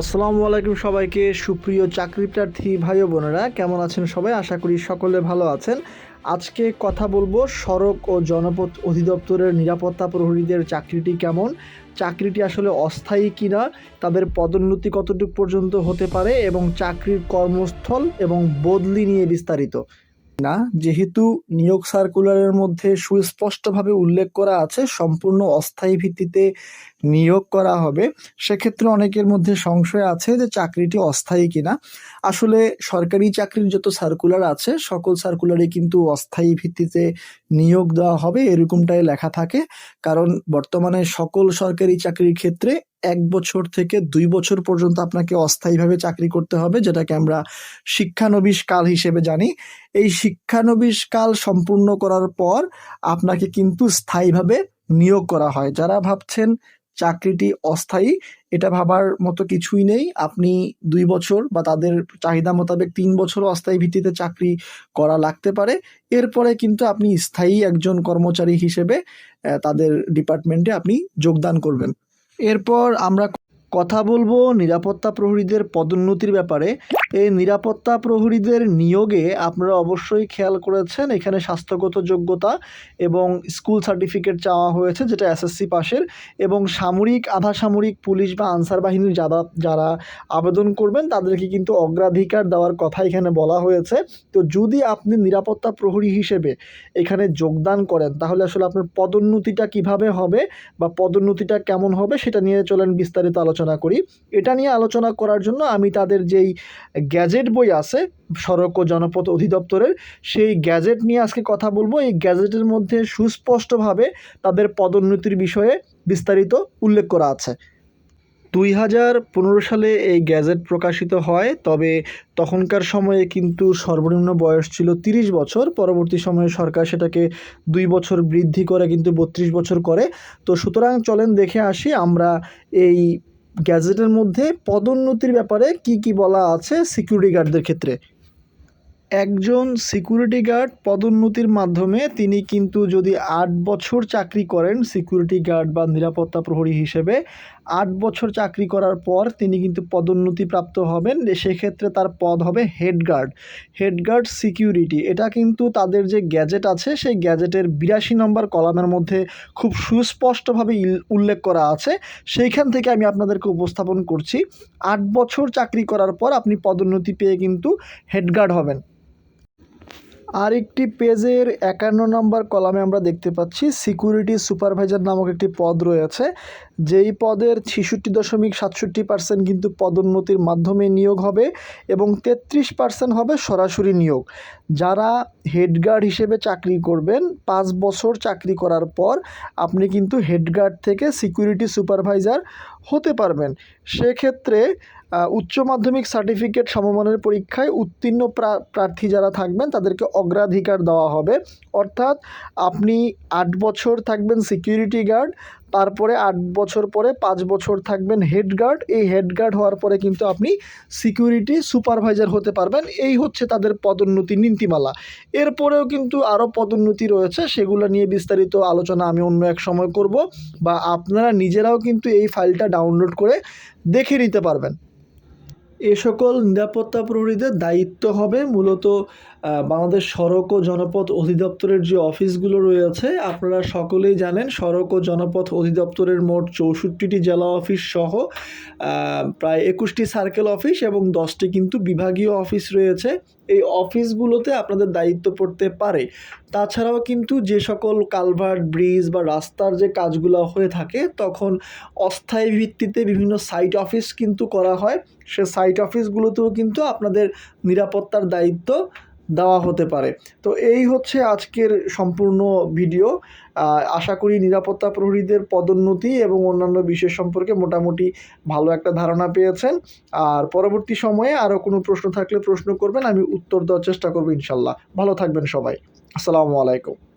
আসসালামু আলাইকুম সবাইকে। সুপ্রিয় চাকরি প্রার্থী ভাই বোনেরা, কেমন আছেন সবাই? আশা করি সকলে ভালো আছেন। আজকে কথা বলব সড়ক ও জনপথ অধিদপ্তরের নিরাপত্তা প্রহরীদের চাকরিটি কেমন, চাকরিটি আসলে অস্থায়ী কিনা, তাদের পদোন্নতি কতটুকু পর্যন্ত হতে পারে এবং চাকরির কর্মস্থল এবং বদলি নিয়ে বিস্তারিত। না, যেহেতু নিয়োগ সার্কুলারের মধ্যে সুস্পষ্টভাবে উল্লেখ করা আছে, সম্পূর্ণ অস্থায়ী ভিত্তিতে নিয়োগ করা হবে, সেক্ষেত্রে অনেকের মধ্যে সংশয় আছে যে চাকরিটি অস্থায়ী কিনা। আসলে সরকারি চাকরির যত সার্কুলার আছে, সকল সার্কুলারে কিন্তু অস্থায়ী ভিত্তিতে নিয়োগ দেওয়া হবে, এরকমটাই লেখা থাকে। কারণ বর্তমানে সকল সরকারি চাকরির ক্ষেত্রে এক বছর থেকে দুই বছর পর্যন্ত আপনাকে অস্থায়ীভাবে চাকরি করতে হবে, যেটাকে আমরা শিক্ষানবিশ কাল হিসেবে জানি। এই শিক্ষানবিশ কাল সম্পূর্ণ করার পর আপনাকে কিন্তু স্থায়ীভাবে নিয়োগ করা হয়। যারা ভাবছেন চাকরিটি অস্থায়ী, এটা ভাবার মতো কিছুই নেই। আপনি দুই বছর বা তাদের চাহিদা মোতাবেক তিন বছর অস্থায়ী ভিত্তিতে চাকরি করা লাগতে পারে। এরপরে কিন্তু আপনি স্থায়ী একজন কর্মচারী হিসেবে তাদের ডিপার্টমেন্টে আপনি যোগদান করবেন। এরপর আমরা কথা বলব নিরাপত্তা প্রহরীদের পদোন্নতির ব্যাপারে। এই নিরাপত্তা প্রহরীদের নিয়োগে আপনারা অবশ্যই খেয়াল করেছেন, এখানে স্বাস্থ্যগত যোগ্যতা এবং স্কুল সার্টিফিকেট চাওয়া হয়েছে যেটা এসএসসি পাশের এবং সামরিক, আধা সামরিক পুলিশ বা আনসার বাহিনীর যারা যারা আবেদন করবেন তাদেরকে কিন্তু অগ্রাধিকার দেওয়ার কথা এখানে বলা হয়েছে। তো যদি আপনি নিরাপত্তা প্রহরী হিসেবে এখানে যোগদান করেন, তাহলে আসলে আপনার পদোন্নতিটা কীভাবে হবে বা পদোন্নতিটা কেমন হবে সেটা নিয়ে চলেন বিস্তারিত আলোচনা করি। এটা নিয়ে আলোচনা করার জন্য আমি তাদের যেই গ্যাজেট বই আছে, সড়ক ও জনপথ অধিদপ্তরের, সেই গ্যাজেট নিয়ে আজকে কথা বলব। এই গ্যাজেটের মধ্যে সুস্পষ্টভাবে তাদের পদোন্নতির বিষয়ে বিস্তারিত উল্লেখ করা আছে। দুই হাজার পনেরো সালে এই গ্যাজেট প্রকাশিত হয়, তবে তখনকার সময়ে কিন্তু সর্বনিম্ন বয়স ছিল তিরিশ বছর। পরবর্তী সময়ে সরকার সেটাকে দুই বছর বৃদ্ধি করে, কিন্তু বত্রিশ বছর করে। তো সুতরাং চলেন দেখে আসি, আমরা এই গ্যাজেটের মধ্যে পদোন্নতির ব্যাপারে কি কি বলা আছে সিকিউরিটি গার্ডদের ক্ষেত্রে? একজন সিকিউরিটি গার্ড পদোন্নতির মাধ্যমে তিনি কিন্তু যদি আট বছর চাকরি করেন সিকিউরিটি গার্ড বা নিরাপত্তা প্রহরী হিসেবে, আট বছর চাকরি করার পর তিনি কিন্তু পদোন্নতি প্রাপ্ত হবেন। সেক্ষেত্রে তার পদ হবে head guard head guard security এটা কিন্তু তাদের যে গ্যাজেট আছে, সেই গ্যাজেটের বিরাশি নম্বর কলামের মধ্যে খুব সুস্পষ্টভাবে উল্লেখ করা আছে। সেইখান থেকে আমি আপনাদেরকে উপস্থাপন করছি। আট বছর চাকরি করার পর আপনি পদোন্নতি পেয়ে কিন্তু হেড গার্ড হবেন। আরেকটি পেজের একান্ন নম্বর কলামে আমরা দেখতে পাচ্ছি, সিকিউরিটি সুপারভাইজার নামক একটি পদ রয়েছে। যেই পদের ছেষট্টি দশমিক সাতষট্টি পার্সেন্ট কিন্তু পদোন্নতির মাধ্যমে নিয়োগ হবে এবং তেত্রিশ পার্সেন্ট হবে সরাসরি নিয়োগ। যারা হেডগার্ড হিসেবে চাকরি করবেন, পাঁচ বছর চাকরি করার পর আপনি কিন্তু হেডগার্ড থেকে সিকিউরিটি সুপারভাইজার হতে পারবেন। সেক্ষেত্রে উচ্চ মাধ্যমিক সার্টিফিকেট সমমানের পরীক্ষায় উত্তীর্ণ প্রা- প্রার্থী যারা থাকবেন, তাদেরকে অগ্রাধিকার দেওয়া হবে। অর্থাৎ আপনি আট বছর থাকবেন সিকিউরিটি গার্ড তারপরে আট বছর পরে পাঁচ বছর থাকবেন হেড গার্ড এই হেড গার্ড হওয়ার পরে কিন্তু আপনি সিকিউরিটি সুপারভাইজার হতে পারবেন। এই হচ্ছে তাদের পদোন্নতি নীতিমালা। এরপরেও কিন্তু আরও পদোন্নতি রয়েছে, সেগুলো নিয়ে বিস্তারিত আলোচনা আমি অন্য এক সময় করব, বা আপনারা নিজেরাও কিন্তু এই ফাইলটা ডাউনলোড করে দেখে নিতে পারবেন। এ সকল নিরাপত্তা প্রহরীদের দায়িত্ব হবে। মূলত বাংলাদেশ সড়ক ও জনপথ অধিদপ্তরের যে অফিসগুলো রয়েছে, আপনারা সকলেই জানেন, সড়ক ও জনপথ অধিদপ্তরের মোট চৌষট্টিটি জেলা অফিস সহ প্রায় একুশটি সার্কেল অফিস এবং দশটি কিন্তু বিভাগীয় অফিস রয়েছে। এই অফিসগুলোতে আপনাদের দায়িত্ব পড়তে পারে। তাছাড়াও কিন্তু যে সকল কালভার্ট, ব্রিজ বা রাস্তার যে কাজগুলো হয়ে থাকে, তখন অস্থায়ী ভিত্তিতে বিভিন্ন সাইট অফিস কিন্তু করা হয়। সে সাইট অফিসগুলোতেও কিন্তু আপনাদের নিরাপত্তার দায়িত্ব দেওয়া হতে পারে। তো এই হচ্ছে আজকের সম্পূর্ণ ভিডিও। আশা করি নিরাপত্তা প্রহরীদের পদোন্নতি এবং অন্যান্য বিষয় সম্পর্কে মোটামুটি ভালো একটা ধারণা পেয়েছেন। আর পরবর্তী সময়ে আরও কোনো প্রশ্ন থাকলে প্রশ্ন করবেন, আমি উত্তর দেওয়ার চেষ্টা করব ইনশাল্লাহ। ভালো থাকবেন সবাই। আসসালামু আলাইকুম।